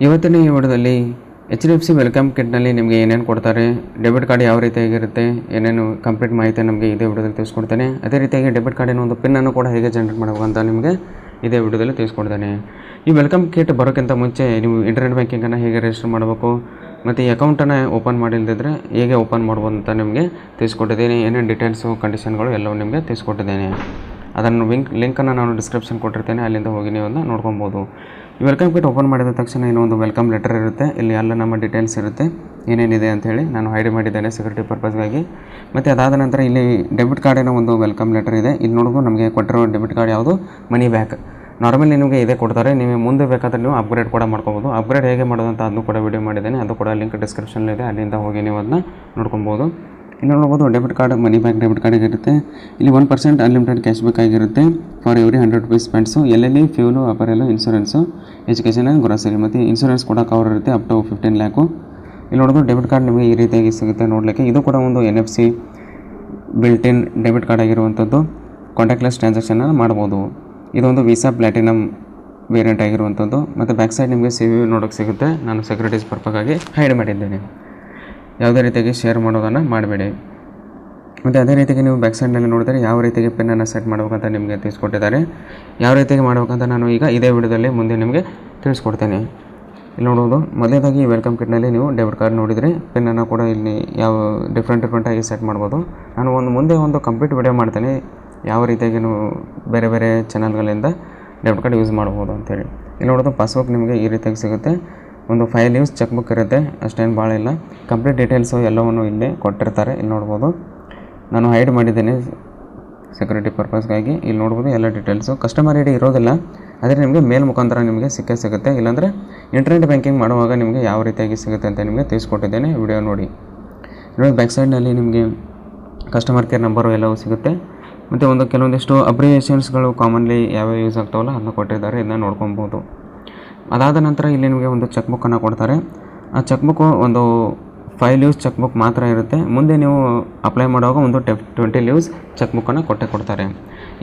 ಇವತ್ತಿನ ಈ ವಿಡಿಯೋದಲ್ಲಿ H D F C welcome ಕಿಟ್ನಲ್ಲಿ ನಿಮಗೆ ಏನೇನು ಕೊಡ್ತಾರೆ ಡೆಬಿಟ್ ಕಾರ್ಡ್ ಯಾವ ರೀತಿಯಾಗಿರುತ್ತೆ ಏನೇನು ಕಂಪ್ಲೀಟ್ ಮಾಹಿತಿ ನಮಗೆ ಇದೇ ವಿಡಿಯೋದಲ್ಲಿ ತಿಳಿಸ್ಕೊಡ್ತೇನೆ. ಅದೇ ರೀತಿಯಾಗಿ ಡೆಬಿಟ್ ಕಾರ್ಡಿನ ಒಂದು ಪಿನ್ನನ್ನು ಕೂಡ ಹೇಗೆ ಜನರೇಟ್ ಮಾಡಬೇಕು ಅಂತ ನಿಮಗೆ ಇದೇ ವಿಡಿಯೋದಲ್ಲಿ ತಿಳಿಸ್ಕೊಡ್ತೇನೆ. ಈ ವೆಲ್ಕಮ್ ಕಿಟ್ ಬರೋಕ್ಕಿಂತ ಮುಂಚೆ ನೀವು ಇಂಟರ್ನೆಟ್ ಬ್ಯಾಂಕಿಂಗನ್ನು ಹೇಗೆ ರಿಜಿಸ್ಟರ್ ಮಾಡಬೇಕು, ಮತ್ತು ಈ ಅಕೌಂಟನ್ನು ಓಪನ್ ಮಾಡಿಲ್ಲದಿದ್ದರೆ ಹೇಗೆ ಓಪನ್ ಮಾಡ್ಬೋದು ಅಂತ ನಿಮಗೆ ತಿಳಿಸ್ಕೊಟ್ಟಿದ್ದೀನಿ. ಏನೇನು ಡೀಟೇಲ್ಸು ಕಂಡೀಷನ್ಗಳು ಎಲ್ಲವೂ ನಿಮಗೆ ತಿಳಿಸ್ಕೊಟ್ಟಿದ್ದೇನೆ. ಅದನ್ನು ವಿಂಕ್ ಲಿಂಕನ್ನು ನಾನು ಡಿಸ್ಕ್ರಿಪ್ಷನ್ ಕೊಟ್ಟಿರ್ತೇನೆ, ಅಲ್ಲಿಂದ ಹೋಗಿ ನೀವು ಅದನ್ನು ನೋಡ್ಕೊಬೋದು. ಈ ವೆಲ್ಕಮ್ ಕಿಟ್ ಓಪನ್ ಮಾಡಿದ ತಕ್ಷಣ ಏನೋ ಒಂದು ವೆಲ್ಕಮ್ ಲೆಟರ್ ಇರುತ್ತೆ. ಇಲ್ಲಿ ಎಲ್ಲ ನಮ್ಮ ಡೀಟೇಲ್ಸ್ ಇರುತ್ತೆ. ಏನೇನಿದೆ ಅಂಥೇಳಿ ನಾನು ಹೈಡ್ ಮಾಡಿದ್ದೇನೆ ಸೆಕ್ಯೂರಿಟಿ ಪರ್ಪಸ್ಗಾಗಿ ಮತ್ತು ಅದಾದ ನಂತರ ಇಲ್ಲಿ ಡೆಬಿಟ್ ಕಾರ್ಡಿನ ಒಂದು ವೆಲ್ಕಮ್ ಲೆಟರ್ ಇದೆ. ಇಲ್ಲಿ ನೋಡೋದು ನಮಗೆ ಕೊಟ್ಟಿರೋ ಡೆಬಿಟ್ ಕಾರ್ಡ್ ಯಾವುದು? ಮನಿ ಬ್ಯಾಕ್ ನಾರ್ಮಲಿ ನಿಮಗೆ ಇದೇ ಕೊಡ್ತಾರೆ. ನೀವು ಮುಂದೆ ಬೇಕಾದರೆ ನೀವು ಅಪ್ಗ್ರೇಡ್ ಕೂಡ ಮಾಡ್ಕೊಬೋದು. ಅಪ್ಗ್ರೇಡ್ ಹೇಗೆ ಮಾಡೋದಂತ ಅದನ್ನು ಕೂಡ ವಿಡಿಯೋ ಮಾಡಿದ್ದೇನೆ. ಅದು ಕೂಡ ಲಿಂಕ್ ಡಿಸ್ಕ್ರಿಪ್ಷನಲ್ಲಿದೆ ಅಲ್ಲಿಂದ ಹೋಗಿ ನೀವು ಅದನ್ನ ನೋಡ್ಕೊಬೋದು. ಇಲ್ಲಿ ನೋಡ್ಬೋದು debit card money back debit card ಆಗಿರುತ್ತೆ ಇಲ್ಲಿ one percent unlimited cash back ಆಗಿರುತ್ತೆ for every hundred rupees spends ಎಲ್ಲೆಲ್ಲಿ fuel apparel insurance education and grocery ಮತ್ತು ಇನ್ಶೂರೆನ್ಸ್ ಕೂಡ ಕವರ್ ಇರುತ್ತೆ ಅಪ್ ಟು ಫಿಫ್ಟೀನ್ ಲ್ಯಾಕು ಇಲ್ಲಿ ನೋಡೋದು ಡೆಬಿಟ್ ಕಾರ್ಡ್ ನಿಮಗೆ ಈ ರೀತಿಯಾಗಿ ಸಿಗುತ್ತೆ ನೋಡಲಿಕ್ಕೆ. ಇದು ಕೂಡ ಒಂದು N F C built in debit card ಆಗಿರುವಂಥದ್ದು. ಕಾಂಟ್ಯಾಕ್ಟ್ಲೆಸ್ ಟ್ರಾನ್ಸಾಕ್ಷನನ್ನು ಮಾಡ್ಬೋದು. ಇದೊಂದು ವೀಸಾ ಪ್ಲಾಟಿನಮ್ ವೇರಿಯಂಟ್ ಆಗಿರುವಂಥದ್ದು. ಮತ್ತು ಬ್ಯಾಕ್ ಸೈಡ್ ನಿಮಗೆ ಸಿ ವಿ ನೋಡೋಕ್ಕೆ ಸಿಗುತ್ತೆ. ನಾನು ಸೆಕ್ಯೂರಿಟೀಸ್ ಪರ್ಪಕ್ಕಾಗಿ ಹೈಡ್ ಮಾಡಿದ್ದೇನೆ. ಯಾವುದೇ ರೀತಿಯಾಗಿ ಶೇರ್ ಮಾಡೋದನ್ನು ಮಾಡಬೇಡಿ. ಮತ್ತು ಅದೇ ರೀತಿಯಾಗಿ ನೀವು ಬ್ಯಾಕ್ ಸೈಡ್ನಲ್ಲಿ ನೋಡಿದರೆ ಯಾವ ರೀತಿಯಾಗಿ ಪೆನ್ನನ್ನು ಸೆಟ್ ಮಾಡಬೇಕಂತ ನಿಮಗೆ ತಿಳಿಸ್ಕೊಟ್ಟಿದ್ದಾರೆ. ಯಾವ ರೀತಿಯಾಗಿ ಮಾಡಬೇಕಂತ ನಾನು ಈಗ ಇದೇ ವಿಡಿಯೋದಲ್ಲಿ ಮುಂದೆ ನಿಮಗೆ ತಿಳಿಸ್ಕೊಡ್ತೇನೆ. ಇಲ್ಲಿ ನೋಡೋದು ಮೊದಲೇದಾಗಿ ವೆಲ್ಕಮ್ ಕಿಟ್ನಲ್ಲಿ ನೀವು ಡೆಬಿಟ್ ಕಾರ್ಡ್ ನೋಡಿದರೆ ಪೆನ್ನನ್ನು ಕೂಡ ಇಲ್ಲಿ ಯಾವ ಡಿಫ್ರೆಂಟ್ ಡಿಫ್ರೆಂಟಾಗಿ ಸೆಟ್ ಮಾಡ್ಬೋದು. ನಾನು ಒಂದು ಮುಂದೆ ಒಂದು ಕಂಪ್ಲೀಟ್ ವಿಡಿಯೋ ಮಾಡ್ತೇನೆ, ಯಾವ ರೀತಿಯಾಗಿ ನೀವು ಬೇರೆ ಬೇರೆ ಚಾನಲ್ಗಳಿಂದ ಡೆಬಿಟ್ ಕಾರ್ಡ್ ಯೂಸ್ ಮಾಡ್ಬೋದು ಅಂತೇಳಿ ಇಲ್ಲಿ ನೋಡೋದು ಪಾಸ್ಬುಕ್ ನಿಮಗೆ ಈ ರೀತಿಯಾಗಿ ಸಿಗುತ್ತೆ. ಒಂದು ಫೈವ್ ಲೀವ್ಸ್ ಚೆಕ್ ಬುಕ್ ಇರುತ್ತೆ, ಅಷ್ಟೇನು ಭಾಳ ಇಲ್ಲ. ಕಂಪ್ಲೀಟ್ ಡೀಟೇಲ್ಸು ಎಲ್ಲವನ್ನು ಇಲ್ಲಿ ಕೊಟ್ಟಿರ್ತಾರೆ, ಇಲ್ಲಿ ನೋಡ್ಬೋದು. ನಾನು ಹೈಡ್ ಮಾಡಿದ್ದೇನೆ ಸೆಕ್ಯೂರಿಟಿ ಪರ್ಪಸ್ಗಾಗಿ ಇಲ್ಲಿ ನೋಡ್ಬೋದು ಎಲ್ಲ ಡೀಟೇಲ್ಸು ಕಸ್ಟಮರ್ ಐ ಇರೋದಿಲ್ಲ, ಆದರೆ ನಿಮಗೆ ಮೇಲ್ ಮುಖಾಂತರ ನಿಮಗೆ ಸಿಕ್ಕೇ ಸಿಗುತ್ತೆ. ಇಲ್ಲಾಂದರೆ ಇಂಟರ್ನೆಟ್ ಬ್ಯಾಂಕಿಂಗ್ ಮಾಡುವಾಗ ನಿಮಗೆ ಯಾವ ರೀತಿಯಾಗಿ ಸಿಗುತ್ತೆ ಅಂತ ನಿಮಗೆ ತಿಳಿಸ್ಕೊಟ್ಟಿದ್ದೇನೆ ವಿಡಿಯೋ ನೋಡಿ. ನೋಡಿ ಬ್ಯಾಕ್ ಸೈಡ್ನಲ್ಲಿ ನಿಮಗೆ ಕಸ್ಟಮರ್ ಕೇರ್ ನಂಬರು ಎಲ್ಲವೂ ಸಿಗುತ್ತೆ. ಮತ್ತು ಒಂದು ಕೆಲವೊಂದಿಷ್ಟು ಅಬ್ರಿಯೇಷನ್ಸ್ಗಳು ಕಾಮನ್ಲಿ ಯಾವ್ಯಾವ ಯೂಸ್ ಆಗ್ತಾವಲ್ಲ ಅದನ್ನ ಕೊಟ್ಟಿದ್ದಾರೆ ಇದನ್ನ ನೋಡ್ಕೊಬೋದು. ಅದಾದ ನಂತರ ಇಲ್ಲಿ ನಿಮಗೆ ಒಂದು ಚೆಕ್ ಬುಕ್ಕನ್ನು ಕೊಡ್ತಾರೆ. ಆ ಚೆಕ್ ಬುಕ್ಕು ಒಂದು ಫೈವ್ ಲೀವ್ಸ್ ಚೆಕ್ ಬುಕ್ ಮಾತ್ರ ಇರುತ್ತೆ. ಮುಂದೆ ನೀವು ಅಪ್ಲೈ ಮಾಡುವಾಗ ಒಂದು ಟೆ ಟ್ವೆಂಟಿ ಲೀವ್ಸ್ ಚೆಕ್ ಬುಕ್ಕನ್ನು ಕೊಟ್ಟೆ ಕೊಡ್ತಾರೆ.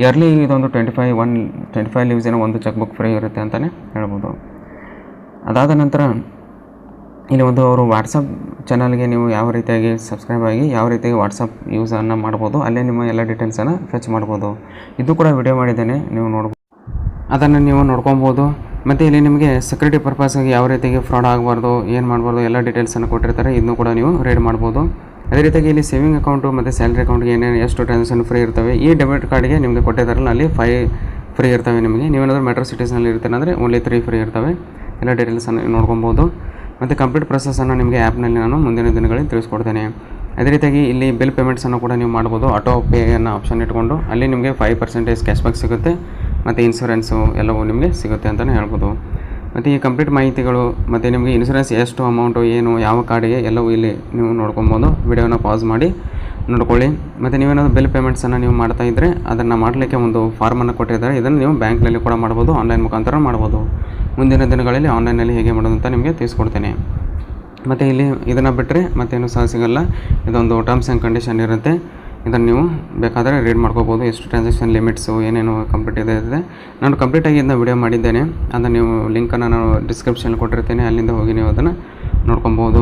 ಇಯರ್ಲಿ ಇದೊಂದು twenty five one twenty five leaves ಏನೋ ಒಂದು ಚೆಕ್ ಬುಕ್ ಫ್ರೀ ಇರುತ್ತೆ ಅಂತಲೇ ಹೇಳ್ಬೋದು. ಅದಾದ ನಂತರ ಇಲ್ಲಿ ಒಂದು ಅವರು ವಾಟ್ಸಪ್ ಚಾನಲ್ಗೆ ನೀವು ಯಾವ ರೀತಿಯಾಗಿ ಸಬ್ಸ್ಕ್ರೈಬ್ ಆಗಿ, ಯಾವ ರೀತಿಯಾಗಿ ವಾಟ್ಸಪ್ ಯೂಸನ್ನು ಮಾಡ್ಬೋದು, ಅಲ್ಲೇ ನಿಮ್ಮ ಎಲ್ಲ ಡೀಟೇಲ್ಸನ್ನು ಫೆಚ್ ಮಾಡ್ಬೋದು. ಇದು ಕೂಡ ವಿಡಿಯೋ ಮಾಡಿದ್ದೇನೆ, ನೀವು ನೋಡ್ಬೋದು ಅದನ್ನು ನೀವು ನೋಡ್ಕೊಬೋದು. ಮತ್ತು ಇಲ್ಲಿ ನಿಮಗೆ ಸೆಕ್ಯೂರಿಟಿ ಪರ್ಪಸ್ಗೆ ಯಾವ ರೀತಿಯಾಗಿ ಫ್ರಾಡ್ ಆಗಬಾರ್ದು, ಏನು ಮಾಡಬಾರ್ದು, ಎಲ್ಲ ಡೀಟೇಲ್ಸನ್ನು ಕೊಟ್ಟಿರ್ತಾರೆ. ಇದನ್ನು ಕೂಡ ನೀವು ರೀಡ್ ಮಾಡ್ಬೋದು. ಅದೇ ರೀತಿಯಾಗಿ ಇಲ್ಲಿ ಸೇವಿಂಗ್ ಅಕೌಂಟು ಮತ್ತು ಸ್ಯಾಲ್ರಿ ಅಕೌಂಟ್ಗೆ ಏನೇನು, ಎಷ್ಟು ಟ್ರಾನ್ಸಾಕ್ಷನ್ ಫ್ರೀ ಇರ್ತವೆ, ಈ ಡೆಬಿಟ್ ಕಾರ್ಡ್ಗೆ ನಿಮಗೆ ಕೊಟ್ಟಿದ್ದಾರಲ್ಲ, ಅಲ್ಲಿ ಫೈ ಫ್ರೀ ಇರ್ತವೆ ನಿಮಗೆ. ನೀವೇನಾದರೂ ಮೆಟ್ರೋ ಸಿಟೀಸ್ನಲ್ಲಿ ಇರ್ತೀರ ಅಂದರೆ ಓನ್ಲಿ ತ್ರೀ ಫ್ರೀ ಇರ್ತವೆ. ಎಲ್ಲ ಡೀಟೇಲ್ಸನ್ನು ನೋಡ್ಕೊಬೋದು. ಮತ್ತು ಕಂಪ್ಲೀಟ್ ಪ್ರೊಸೆಸನ್ನು ನಿಮಗೆ ಆ್ಯಪ್ನಲ್ಲಿ ನಾನು ಮುಂದಿನ ದಿನಗಳಲ್ಲಿ ತಿಳಿಸ್ಕೊಡ್ತೇನೆ. ಅದೇ ರೀತಿಯಾಗಿ ಇಲ್ಲಿ ಬಿಲ್ ಪೇಮೆಂಟ್ಸನ್ನು ಕೂಡ ನೀವು ಮಾಡ್ಬೋದು. ಆಟೋ ಪೇ ಅನ್ನೋ ಆಪ್ಷನ್ ಇಟ್ಕೊಂಡು, ಅಲ್ಲಿ ನಿಮಗೆ ಫೈವ್ ಪರ್ಸೆಂಟೇಜ್ ಕ್ಯಾಶ್ಬ್ಯಾಕ್ ಸಿಗುತ್ತೆ. ಮತ್ತು ಇನ್ಸೂರೆನ್ಸು ಎಲ್ಲವೂ ನಿಮಗೆ ಸಿಗುತ್ತೆ ಅಂತಲೇ ಹೇಳ್ಬೋದು. ಮತ್ತು ಈ ಕಂಪ್ಲೀಟ್ ಮಾಹಿತಿಗಳು, ಮತ್ತು ನಿಮಗೆ ಇನ್ಸೂರೆನ್ಸ್ ಎಷ್ಟು ಅಮೌಂಟು ಏನು, ಯಾವ ಕಾರ್ಡಿಗೆ ಎಲ್ಲವೂ ಇಲ್ಲಿ ನೀವು ನೋಡ್ಕೊಬೋದು. ವಿಡಿಯೋನ ಪಾಸ್ ಮಾಡಿ, ನೋಡ್ಕೊಳ್ಳಿ. ಮತ್ತು ನೀವೇನಾದರೂ ಬಿಲ್ ಪೇಮೆಂಟ್ಸನ್ನು ನೀವು ಮಾಡ್ತಾ ಇದ್ದರೆ ಅದನ್ನು ಮಾಡಲಿಕ್ಕೆ ಒಂದು ಫಾರ್ಮನ್ನು ಕೊಟ್ಟಿದ್ದಾರೆ. ಇದನ್ನು ನೀವು ಬ್ಯಾಂಕ್ನಲ್ಲಿ ಕೂಡ ಮಾಡ್ಬೋದು ಆನ್ಲೈನ್ ಮುಖಾಂತರ ಮಾಡ್ಬೋದು. ಮುಂದಿನ ದಿನಗಳಲ್ಲಿ ಆನ್ಲೈನಲ್ಲಿ ಹೇಗೆ ಮಾಡೋದು ಅಂತ ನಿಮಗೆ ತಿಳಿಸ್ಕೊಡ್ತೇನೆ. ಮತ್ತು ಇಲ್ಲಿ ಇದನ್ನು ಬಿಟ್ಟರೆ ಮತ್ತೇನು ಸಹ ಸಿಗಲ್ಲ. ಇದೊಂದು ಟರ್ಮ್ಸ್ ಆ್ಯಂಡ್ ಕಂಡೀಷನ್ ಇರುತ್ತೆ. ಇದನ್ನು ನೀವು ಬೇಕಾದರೆ ರೀಡ್ ಮಾಡ್ಕೋಬೋದು. ಎಷ್ಟು ಟ್ರಾನ್ಸಾಕ್ಷನ್ ಲಿಮಿಟ್ಸು ಏನೇನು ಕಂಪ್ಲೀಟ್ ಇದೆ ನಾನು ಕಂಪ್ಲೀಟಾಗಿ ಇದನ್ನ ವಿಡಿಯೋ ಮಾಡಿದ್ದೇನೆ. ಅದನ್ನು ನೀವು ಲಿಂಕನ್ನು ನಾನು ಡಿಸ್ಕ್ರಿಪ್ಷನ್ ಕೊಟ್ಟಿರ್ತೇನೆ. ಅಲ್ಲಿಂದ ಹೋಗಿ ನೀವು ಅದನ್ನು ನೋಡ್ಕೊಬೋದು.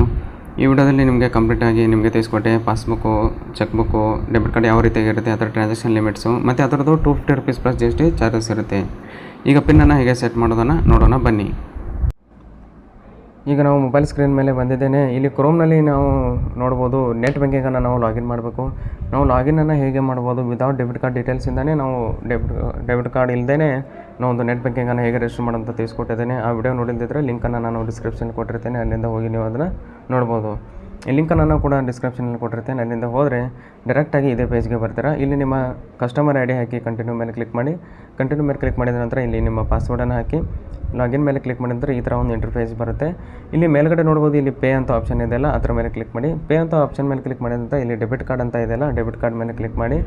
ಈ ವಿಡಿಯೋದಲ್ಲಿ ನಿಮಗೆ ಕಂಪ್ಲೀಟಾಗಿ ನಿಮಗೆ ತಿಳಿಸ್ಕೊಟ್ಟೆ. Passbook cheque book debit card ಯಾವ ರೀತಿಯಾಗಿ ಇರುತ್ತೆ ಅದರ ಟ್ರಾನ್ಸಾಕ್ಷನ್ ಲಿಮಿಟ್ಸು ಮತ್ತು ಅದರದ್ದು two fifty rupees plus G S T charges ಇರುತ್ತೆ. ಈಗ ಪಿನ್ನನ್ನು ಹೇಗೆ ಸೆಟ್ ಮಾಡೋದನ್ನು ನೋಡೋಣ ಬನ್ನಿ. ಈಗ ನಾವು ಮೊಬೈಲ್ ಸ್ಕ್ರೀನ್ ಮೇಲೆ ಬಂದಿದ್ದೇನೆ. ಇಲ್ಲಿ ಕ್ರೋಮ್ನಲ್ಲಿ ನಾವು ನೋಡ್ಬೋದು ನೆಟ್ ಬ್ಯಾಂಕಿಂಗನ್ನು ನಾವು ಲಾಗಿನ್ ಮಾಡಬೇಕು. ನಾವು ಲಾಗಿನನ್ನು ಹೇಗೆ ಮಾಡ್ಬೋದು? ವಿದೌಟ್ ಡೆಬಿಟ್ ಕಾರ್ಡ್ ಡೀಟೇಲ್ಸಿಂದಲೇ ನಾವು ಡೆಬಿಟ್ ಡೆಬಿಟ್ ಕಾರ್ಡ್ ಇಲ್ಲದೇ ನಾವು ಒಂದು ನೆಟ್ ಬ್ಯಾಂಕಿಂಗನ್ನು ಹೇಗೆ ರಿಜಿಸ್ಟರ್ ಮಾಡೋಂತ ತಿಳಿಸ್ಕೊಟ್ಟಿದ್ದೇನೆ. ಆ ವಿಡಿಯೋ ನೋಡಿದ್ದಿದ್ರೆ ಲಿಂಕನ್ನು ನಾನು ಡಿಸ್ಕ್ರಿಪ್ಷನ್ ಕೊಟ್ಟಿರ್ತೇನೆ. ಅಲ್ಲಿಂದ ಹೋಗಿ ನೀವು ಅದನ್ನು ನೋಡ್ಬೋದು. ಈ ಲಿಂಕನ್ನು ನಾನು ಕೂಡ ಡಿಸ್ಕ್ರಿಪ್ಷನಲ್ಲಿ ಕೊಟ್ಟಿರ್ತೇನೆ ಅಲ್ಲಿಂದ ಹೋದರೆ ಡೈರೆಕ್ಟಾಗಿ ಇದೇ ಪೇಜ್ಗೆ ಬರ್ತೀರಾ? ಇಲ್ಲಿ ನಿಮ್ಮ ಕಸ್ಟಮರ್ ಐ ಡಿ ಹಾಕಿ ಕಂಟಿನ್ಯೂ ಮೇಲೆ ಕ್ಲಿಕ್ ಮಾಡಿ. ಕಂಟಿನ್ಯೂ ಮೇಲೆ ಕ್ಲಿಕ್ ಮಾಡಿದ ನಂತರ ಇಲ್ಲಿ ನಿಮ್ಮ ಪಾಸ್ವರ್ಡನ್ನು ಹಾಕಿ. ಲಾಗಿನ್ ಮೇಲೆ ಕ್ಲಿಕ್ ಮಾಡಿದ ನಂತರ ಈ ಥರ ಒಂದು ಇಂಟರ್ಫೇಸ್ ಬರುತ್ತೆ. ಇಲ್ಲಿ ಮೇಲ್ಗಡೆ ನೋಡ್ಬೋದು ಇಲ್ಲಿ ಪೇ ಅಂತ ಆಪ್ಷನ್ ಇದೆಯಲ್ಲ ಅದರ ಮೇಲೆ ಕ್ಲಿಕ್ ಮಾಡಿ. ಪೇ ಅಂತ ಆಪ್ಷನ್ ಮೇಲೆ ಕ್ಲಿಕ್ ಮಾಡಿದ ನಂತರ ಇಲ್ಲಿ ಡೆಬಿಟ್ ಕಾರ್ಡ್ ಅಂತ ಇದೆಯಲ್ಲ ಡೆಬಿಟ್ ಕಾರ್ಡ್ ಮೇಲೆ ಕ್ಲಿಕ್ ಮಾಡಿ.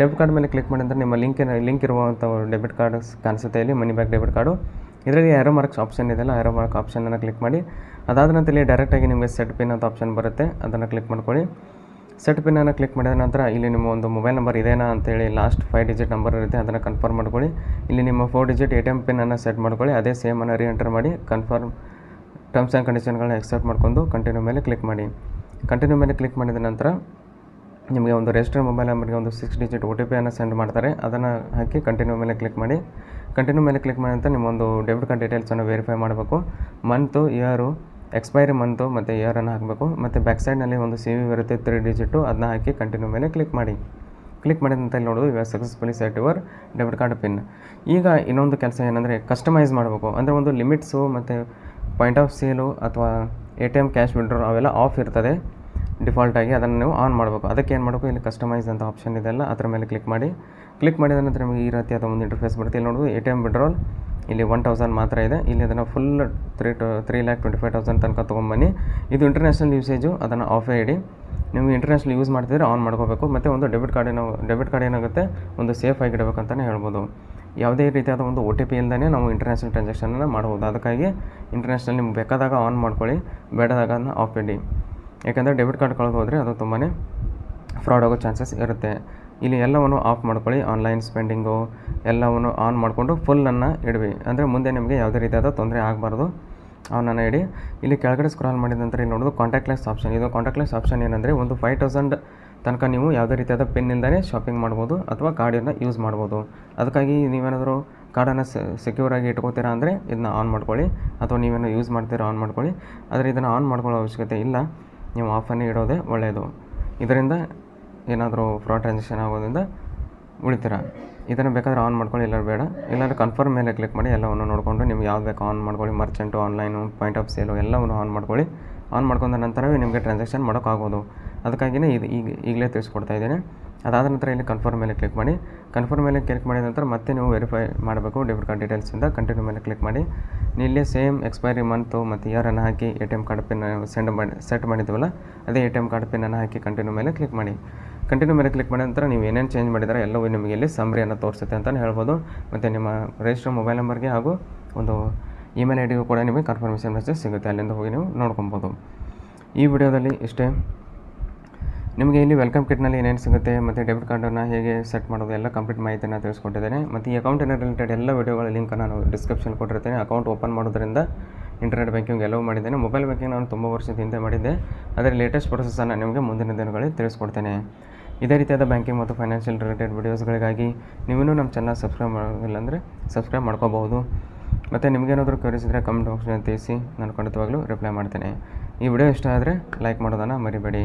ಡೆಬಿಟ್ ಕಾರ್ಡ್ ಮೇಲೆ ಕ್ಲಿಕ್ ಮಾಡಿದ ನಂತರ ನಿಮ್ಮ ಲಿಂಕಿನ ಲಿಂಕ್ ಇರುವಂಥ ಡೆಬಿಟ್ ಕಾರ್ಡ್ ಕಾಣಿಸುತ್ತೆ ಇಲ್ಲಿ ಮನಿ ಬ್ಯಾಕ್ ಡೆಬಿಟ್ ಕಾರ್ಡು ಇದರಲ್ಲಿ ಆರೋ ಮಾರ್ಕ್ಸ್ ಆಪ್ಷನ್ ಇದೆಯಲ್ಲ ಆರೋ ಮಾರ್ಕ್ ಆಪ್ಷನನ್ನು ಕ್ಲಿಕ್ ಮಾಡಿ, ಅದಾದ ನಂತರ ಇಲ್ಲಿ ಡೈರೆಕ್ಟಾಗಿ ನಿಮಗೆ ಸೆಟ್ ಪಿನ್ ಅಂತ ಆಪ್ಷನ್ ಬರುತ್ತೆ, ಅದನ್ನು ಕ್ಲಿಕ್ ಮಾಡ್ಕೊಳ್ಳಿ. ಸೆಟ್ ಪಿನ್ನನ್ನು ಕ್ಲಿಕ್ ಮಾಡಿದ ನಂತರ ಇಲ್ಲಿ ನಿಮ್ಮ ಒಂದು ಮೊಬೈಲ್ ನಂಬರ್ ಇದೇನಾ ಅಂತೇಳಿ ಲಾಸ್ಟ್ ಫೈವ್ ಡಿಜಿಟ್ ನಂಬರ್ ಇರುತ್ತೆ, ಅದನ್ನು ಕನ್ಫರ್ಮ್ ಮಾಡ್ಕೊಳ್ಳಿ. ಇಲ್ಲಿ ನಿಮ್ಮ four digit A T M ಪಿನ್ನನ್ನು set ಮಾಡ್ಕೊಳ್ಳಿ, ಅದೇ ಸೇಮನ್ನು ರೀ ಎಂಟರ್ ಮಾಡಿ ಕನ್ಫರ್ಮ್ ಟರ್ಮ್ಸ್ ಆ್ಯಂಡ್ ಕಂಡೀಷನ್ಗಳನ್ನ ಎಕ್ಸೆಪ್ಟ್ ಮಾಡ್ಕೊಂಡು ಕಂಟಿನ್ಯೂ ಮೇಲೆ ಕ್ಲಿಕ್ ಮಾಡಿ. ಕಂಟಿನ್ಯೂ ಮೇಲೆ ಕ್ಲಿಕ್ ಮಾಡಿದ ನಂತರ ನಿಮಗೆ ಒಂದು ರಿಜಿಸ್ಟರ್ ಮೊಬೈಲ್ ನಂಬರ್ಗೆ ಒಂದು ಸಿಕ್ಸ್ ಡಿಜಿಟ್ ಒ ಟಿ ಪಿಯನ್ನು ಸೆಂಡ್ ಮಾಡ್ತಾರೆ, ಅದನ್ನು ಹಾಕಿ ಕಂಟಿನ್ಯೂ ಮೇಲೆ ಕ್ಲಿಕ್ ಮಾಡಿ. ಕಂಟಿನ್ಯೂ ಮೇಲೆ ಕ್ಲಿಕ್ ಮಾಡಿ ಅಂತ ನಿಮ್ಮೊಂದು ಡೆಬಿಟ್ ಕಾರ್ಡ್ ಡೀಟೇಲ್ಸನ್ನು ವೆರಿಫೈ ಮಾಡಬೇಕು. ಮಂತು ಇಯರು ಎಕ್ಸ್ಪೈರಿ ಮಂತು ಮತ್ತು ಇಯರನ್ನು ಹಾಕಬೇಕು. ಮತ್ತು ಬ್ಯಾಕ್ ಸೈಡ್ನಲ್ಲಿ ಒಂದು ಸಿ ವಿ ಬರುತ್ತೆ ತ್ರೀ ಡಿಜಿಟು ಅದನ್ನ ಹಾಕಿ ಕಂಟಿನ್ಯೂ ಮೇಲೆ ಕ್ಲಿಕ್ ಮಾಡಿ. ಕ್ಲಿಕ್ ಮಾಡಿದಂತ ನೋಡೋದು ಇವಾಗ successfully set your debit card pin ಈಗ ಇನ್ನೊಂದು ಕೆಲಸ ಏನಂದರೆ ಕಸ್ಟಮೈಸ್ ಮಾಡಬೇಕು. ಅಂದರೆ ಒಂದು ಲಿಮಿಟ್ಸು ಮತ್ತು ಪಾಯಿಂಟ್ ಆಫ್ ಸೇಲು ಅಥವಾ A T M cash withdraw ಅವೆಲ್ಲ ಆಫ್ ಇರ್ತದೆ. ಡಿಫಾಲ್ಟಾಗಿ ಅದನ್ನು ನೀವು ಆನ್ ಮಾಡಬೇಕು. ಅದಕ್ಕೆ ಏನು ಮಾಡಬೇಕು? ಇಲ್ಲಿ ಕಸ್ಟಮೈಸ್ ಅಂತ ಆಪ್ಷನ್ ಇದೆಲ್ಲ ಅದರ ಮೇಲೆ ಕ್ಲಿಕ್ ಮಾಡಿ. ಕ್ಲಿಕ್ ಮಾಡಿದ ನಂತರ ನಿಮಗೆ ಈ ರೀತಿಯಾದ ಒಂದು ಇಂಟರ್ಫೇಸ್ ಬರುತ್ತೆ. ಇಲ್ಲಿ ನೋಡೋದು ಎ ಟಿ ಎಂ ವಿಡ್ರಾಲ್ ಇಲ್ಲಿ ಒನ್ ತೌಸಂಡ್ ಮಾತ್ರ ಇದೆ. ಇಲ್ಲಿ ಅದನ್ನು full three to three lakh twenty five thousand ತನಕ ತೊಗೊಂಬನ್ನಿ. ಇದು ಇಂಟರ್ನ್ಯಾಷನಲ್ ಯೂಸೇಜು ಅದನ್ನು ಆಫೇ ಇಡಿ. ನೀವು ಇಂಟರ್ನ್ಯಾಷನಲ್ ಯೂಸ್ ಮಾಡ್ತಿದ್ರೆ ಆನ್ ಮಾಡ್ಕೋಬೇಕು. ಮತ್ತು ಒಂದು ಡೆಬಿಟ್ ಕಾರ್ಡ್ ಏನೋ ಡೆಬಿಟ್ ಕಾರ್ಡ್ ಏನಾಗುತ್ತೆ? ಒಂದು ಸೇಫ್ ಆಗಿಡಬೇಕಂತಲೇ ಹೇಳ್ಬೋದು. ಯಾವುದೇ ರೀತಿಯಾದ ಒಂದು ಒ ಟಿ ಪಿ ಇಲ್ಲದೇ ನಾವು ಇಂಟರ್ನ್ಯಾಷನಲ್ ಟ್ರಾನ್ಸಾಕ್ಷನನ್ನು ಮಾಡ್ಬೋದು ಅದಕ್ಕಾಗಿ ಇಂಟರ್ನ್ಯಾಷನಲ್ ನಿಮ್ಗೆ ಬೇಕಾದಾಗ ಆನ್ ಮಾಡ್ಕೊಳ್ಳಿ. ಬೇಡದಾಗ ಅದನ್ನ ಆಫ್ ಇಡಿ. ಯಾಕಂದರೆ ಡೆಬಿಟ್ ಕಾರ್ಡ್ ಕಳೆದು ಹೋದರೆ ಅದು ತುಂಬಾ ಫ್ರಾಡ್ ಆಗೋ ಚಾನ್ಸಸ್ ಇರುತ್ತೆ. ಇಲ್ಲಿ ಎಲ್ಲವನ್ನು ಆಫ್ ಮಾಡ್ಕೊಳ್ಳಿ ಆನ್ಲೈನ್ ಸ್ಪೆಂಡಿಂಗು ಎಲ್ಲವನ್ನು ಆನ್ ಮಾಡಿಕೊಂಡು ಫುಲ್ಲನ್ನು ಇಡವಿ ಅಂದರೆ ಮುಂದೆ ನಿಮಗೆ ಯಾವುದೇ ರೀತಿಯಾದ ತೊಂದರೆ ಆಗಬಾರ್ದು. ಅವನನ್ನು ಇಡಿ. ಇಲ್ಲಿ ಕೆಳಗಡೆ ಸ್ಕ್ರಾಲ್ ಮಾಡಿದ ನಂತರ ಇಲ್ಲಿ ನೋಡೋದು ಕಾಂಟ್ಯಾಕ್ಟ್ಲೆಸ್ ಆಪ್ಷನ್ ಇದು ಕಾಂಟ್ಯಾಕ್ಟ್ಲೆಸ್ ಆಪ್ಷನ್ ಏನಂದರೆ ಒಂದು ಫೈವ್ ತೌಸಂಡ್ ತನಕ ನೀವು ಯಾವುದೇ ರೀತಿಯಾದ ಪೆನ್ನಿಂದಲೇ ಶಾಪಿಂಗ್ ಮಾಡ್ಬೋದು ಅಥವಾ ಕಾರ್ಡನ್ನು ಯೂಸ್ ಮಾಡ್ಬೋದು. ಅದಕ್ಕಾಗಿ ನೀವೇನಾದರೂ ಕಾರ್ಡನ್ನು ಸೆಕ್ಯೂರ್ ಆಗಿ ಇಟ್ಕೋತೀರಾ ಅಂದರೆ ಇದನ್ನ ಆನ್ ಮಾಡ್ಕೊಳ್ಳಿ. ಅಥವಾ ನೀವೇನೋ ಯೂಸ್ ಮಾಡ್ತೀರಾ ಆನ್ ಮಾಡ್ಕೊಳ್ಳಿ. ಆದರೆ ಇದನ್ನು ಆನ್ ಮಾಡ್ಕೊಳ್ಳೋ ಅವಶ್ಯಕತೆ ಇಲ್ಲ. ನೀವು ಆಫನ್ನೇ ಇಡೋದೇ ಒಳ್ಳೆಯದು ಇದರಿಂದ ಏನಾದರೂ ಫ್ರಾಡ್ ಟ್ರಾನ್ಸಾಕ್ಷನ್ ಆಗೋದ್ರಿಂದ ಉಳಿತೀರ? ಇದನ್ನು ಬೇಕಾದ್ರೆ ಆನ್ ಮಾಡ್ಕೊಳ್ಳಿ ಎಲ್ಲರೂ ಬೇಡ. ಇಲ್ಲಾಂದರೆ ಕನ್ಫರ್ಮ್ ಮೇಲೆ ಕ್ಲಿಕ್ ಮಾಡಿ ಎಲ್ಲವನ್ನು ನೋಡಿಕೊಂಡು ನಿಮ್ಗೆ ಯಾವ್ದು ಬೇಕು ಆನ್ ಮಾಡ್ಕೊಳ್ಳಿ. Merchant online point of sale ಎಲ್ಲವನ್ನು ಆನ್ ಮಾಡ್ಕೊಳ್ಳಿ. ಆನ್ ಮಾಡ್ಕೊಂಡ ನಂತರವೇ ನಿಮಗೆ ಟ್ರಾನ್ಸಾಕ್ಷನ್ ಮಾಡೋಕ್ಕಾಗೋದು. ಅದಕ್ಕಾಗಿಯೇ ಇದು ಈಗ ಈಗಲೇ ತಿಳಿಸ್ಕೊಡ್ತಾ ಇದ್ದೀನಿ. ಅದಾದ ನಂತರ ಇಲ್ಲಿ ಕನ್ಫರ್ಮ್ ಮೇಲೆ ಕ್ಲಿಕ್ ಮಾಡಿ. ಕನ್ಫರ್ಮ್ ಮೇಲೆ ಕ್ಲಿಕ್ ಮಾಡಿದ ನಂತರ ಮತ್ತೆ ನೀವು ವೆರಿಫೈ ಮಾಡಬೇಕು ಡೆಬಿಟ್ ಕಾರ್ಡ್ ಡೀಟೇಲ್ಸಿಂದ ಕಂಟಿನ್ಯೂ ಮೇಲೆ ಕ್ಲಿಕ್ ಮಾಡಿ. ಇಲ್ಲಿ ಸೇಮ್ ಎಕ್ಸ್ಪೈರಿ ಮಂತು ಮತ್ತು ಇಯರನ್ನು ಹಾಕಿ A T M card pin send ಮಾಡಿ ಸೆಟ್ ಮಾಡಿದ್ವಲ್ಲ, ಅದೇ ಎ ಟಿ ಎಂ ಕಾರ್ಡ್ ಪಿನ್ನನ್ನು ಹಾಕಿ ಕಂಟಿನ್ಯೂ ಮೇಲೆ ಕ್ಲಿಕ್ ಮಾಡಿ. ಕಂಟಿನ್ಯೂ ಮೇಲೆ ಕ್ಲಿಕ್ ಮಾಡಿದ ನಂತರ ನೀವು ಏನೇನು ಚೇಂಜ್ ಮಾಡಿದರೆ ಎಲ್ಲವೂ ನಿಮಗೆ ಇಲ್ಲಿ ಸಮ್ರಿಯನ್ನು ತೋರಿಸುತ್ತೆ ಅಂತಲೇ ಹೇಳ್ಬೋದು. ಮತ್ತು ನಿಮ್ಮ ರಿಜಿಸ್ಟರ್ ಮೊಬೈಲ್ ನಂಬರ್ಗೆ ಹಾಗೂ ಒಂದು ಇಮೇಲ್ ಐ ಡಿಗೂ ಕೂಡ ನಿಮಗೆ ಕನ್ಫರ್ಮೇಷನ್ ಮೆಸೇಜ್ ಸಿಗುತ್ತೆ. ಅಲ್ಲಿಂದ ಹೋಗಿ ನೀವು ನೋಡ್ಕೊಬೋದು. ಈ ವಿಡಿಯೋದಲ್ಲಿ ಇಷ್ಟೇ. ನಿಮಗೆ ಇಲ್ಲಿ ವೆಲ್ಕಮ್ ಕಿಟ್ನಲ್ಲಿ ಏನೇನು ಸಿಗುತ್ತೆ, ಮತ್ತು ಡೆಬಿಟ್ ಕಾರ್ಡನ್ನು ಹೇಗೆ ಸೆಟ್ ಮಾಡೋದು, ಎಲ್ಲ ಕಂಪ್ಲೀಟ್ ಮಾಹಿತಿಯನ್ನು ತಿಳಿಸ್ಕೊಟ್ಟಿದ್ದೇನೆ. ಮತ್ತು ಈ ಅಕೌಂಟಿನ ರಿಲೇಟೆಡ್ ಎಲ್ಲ ವೀಡಿಯೋಗಳ ಲಿಂಕನ್ನು ನಾನು ಡಿಸ್ಕ್ರಿಪ್ಷನ್ ಕೊಟ್ಟಿರ್ತೇನೆ. ಅಕೌಂಟ್ ಓಪನ್ ಮಾಡೋದ್ರಿಂದ ಇಂಟರ್ನೆಟ್ ಬ್ಯಾಂಕಿಂಗ್ ಎಲ್ಲವೂ ಮಾಡಿದ್ದೇನೆ. ಮೊಬೈಲ್ ಬ್ಯಾಂಕಿಂಗ್ ನಾನು ತುಂಬ ವರ್ಷದ ಹಿಂದೆ ಮಾಡಿದ್ದೆ. ಅದರ ಲೇಟೆಸ್ಟ್ ಪ್ರೊಸೆಸನ್ನು ನಿಮಗೆ ಮುಂದಿನ ದಿನಗಳಲ್ಲಿ ತಿಳಿಸ್ಕೊಡ್ತೇನೆ. ಇದೇ ರೀತಿಯಾದ ಬ್ಯಾಂಕಿಂಗ್ ಮತ್ತು ಫೈನಾನ್ಷಿಯಲ್ ರಿಲೇಟೆಡ್ ವೀಡಿಯೋಸ್ಗಳಿಗಾಗಿ ನೀವಿನ್ನೂ ನಮ್ಮ ಚಾನಲ್ ಸಬ್ಸ್ಕ್ರೈಬ್ ಮಾಡೋದಿಲ್ಲ ಅಂದರೆ ಸಬ್ಸ್ಕ್ರೈಬ್ ಮಾಡ್ಕೋಬಹುದು. ಮತ್ತು ನಿಮಗೇನಾದರೂ ಕ್ವರೀಸ್ ಇದ್ದರೆ ಕಮೆಂಟ್ ಬಾಕ್ಸ್ನಲ್ಲಿ ತಿಳಿಸಿ. ನಾನು ಖಂಡಿತವಾಗ್ಲೂ ರಿಪ್ಲೈ ಮಾಡ್ತೇನೆ. ಈ ವಿಡಿಯೋ ಇಷ್ಟ ಆದರೆ ಲೈಕ್ ಮಾಡೋದನ್ನು ಮರಿಬೇಡಿ.